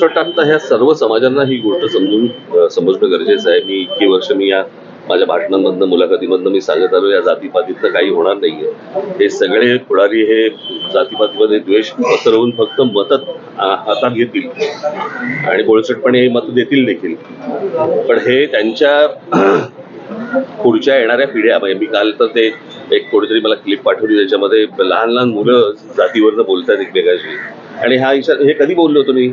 साधारणतः ह्या सर्व समाजांना ही गोष्ट समजून समजणं गरजेचं आहे. मी इतकी वर्ष मी या माझ्या भाषणांमधनं मुलाखतीमधनं मी सांगत आलो या जातीपातीतनं काही होणार नाहीये. हे सगळे पुढारी हे जातीपातीमध्ये द्वेष पसरवून फक्त मत हातात घेतील. आणि बोळसटपणे हे मत देतील देखील. पण हे त्यांच्या पुढच्या येणाऱ्या पिढ्या म्हणजे मी काल तर ते एक कोणीतरी मला क्लिप पाठवली त्याच्यामध्ये लहान लहान मुलं जातीवरनं बोलतात एकमेकाशी. आणि हा इशारा हे कधी बोललो तुम्ही?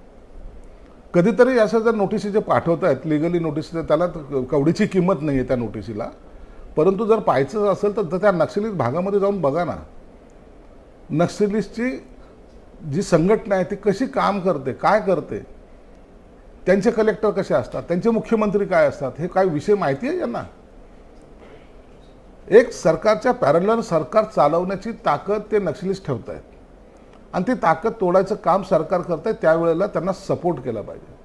कधीतरी असं जर नोटिसी जे पाठवत आहेत लिगली नोटीस त्याला तर कवडीची किंमत नाही आहे त्या नोटिसीला परंतु जर पाहायचं असेल तर त्या नक्षलित भागामध्ये जाऊन बघा ना. नक्षलिस्टची जी संघटना आहे ती कशी काम करते काय करते त्यांचे कलेक्टर कसे असतात त्यांचे मुख्यमंत्री काय असतात हे काय विषय माहिती आहे यांना? एक सरकारच्या पॅरलर सरकार चालवण्याची ताकद ते नक्षलिस्ट ठेवत आहेत आणि ती ताकद तोडायचं काम सरकार करत आहे त्यावेळेला त्यांना सपोर्ट केला पाहिजे.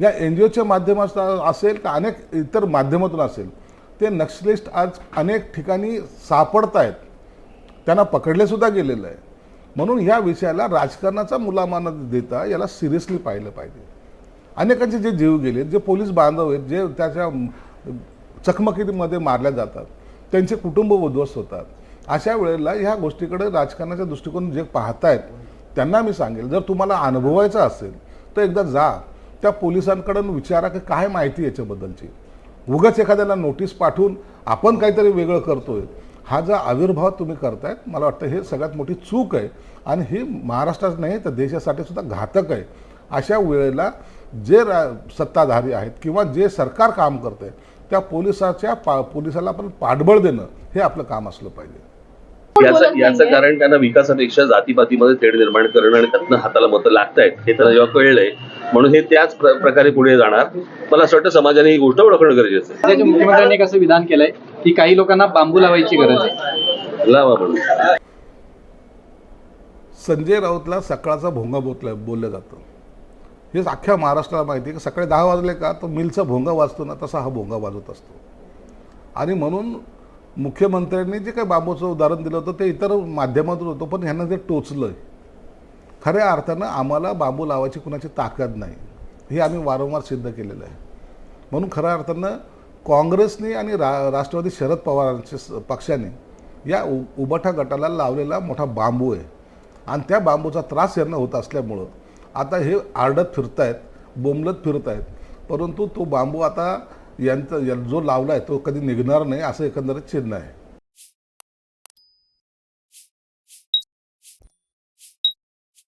या एन जी ओच्या माध्यमातून असेल का अनेक इतर माध्यमातून असेल ते नक्षलिस्ट आज अनेक ठिकाणी सापडत आहेत त्यांना पकडलेसुद्धा गेलेलं आहे. म्हणून ह्या विषयाला राजकारणाचा मुलामाना देता याला सिरियसली पाहिलं पाहिजे. अनेकांचे जे जीव गेले जे पोलीस बांधव आहेत जे त्याच्या चकमकीमध्ये मारल्या जातात त्यांचे कुटुंब उद्ध्वस्त होतात. अशा वेळेला ह्या गोष्टीकडे राजकारणाच्या दृष्टिकोन जे पाहतायत त्यांना मी सांगेल. जर तुम्हाला अनुभवायचं असेल तर एकदा जा. त्या पोलिसांकडून विचारा की काय माहिती याच्याबद्दलची. उगाच एखाद्याला नोटीस पाठवून आपण काहीतरी वेगळं करतोय. हा जो आविर्भाव तुम्ही करतायत मला वाटतं हे सगळ्यात मोठी चूक आहे. आणि ही महाराष्ट्रात नाही तर देशासाठी सुद्धा घातक आहे. अशा वेळेला जे रा सत्ताधारी आहेत किंवा जे सरकार काम करते त्या पोलिसाच्या पा पोलिसाला आपण पाठबळ देणं हे आपलं काम असलं पाहिजे. याचं याचं कारण त्यांना विकासापेक्षा जातीपातीमध्ये तेढ निर्माण करणं आणि त्यातनं हाताला मतं लागतायत हे त्यांना जेव्हा कळलंय म्हणून हे त्याच प्र- प्रकारे पुढे जाणार. मला असं वाटतं समाजाने ही गोष्ट ओळखणं गरजेचं आहे. मुख्यमंत्र्यांनी एक असं विधान केलंय की काही लोकांना बांबू लावायची गरज आहे. लावा म्हणून. संजय राऊतला सकाळचा भोंगा बोतला बोललं जातं. हे अख्ख्या महाराष्ट्राला माहिती आहे की सकाळी दहा वाजले का तर मिलचा भोंगा वाजतो ना तसा हा भोंगा वाजत असतो. आणि म्हणून मुख्यमंत्र्यांनी जे काही बांबूचं उदाहरण दिलं होतं ते इतर माध्यमातून होतं पण ह्यांना ते टोचलं खऱ्या अर्थानं आम्हाला बांबू लावायची कुणाची ताकद नाही. हे आम्ही वारंवार सिद्ध केलेलं आहे. म्हणून खऱ्या अर्थानं काँग्रेसने आणि रा राष्ट्रवादी शरद पवारांच्या स- पक्षाने या उ उबाठा गटाला लावलेला मोठा बांबू आहे. आणि त्या बांबूचा त्रास यांना होत असल्यामुळं आता हे आरडत फिरतायत बोंबलत फिरत आहेत परंतु तो बांबू आता यांचा या- जो लावला आहे तो कधी निघणार नाही असं एकंदरीत चिन्ह आहे.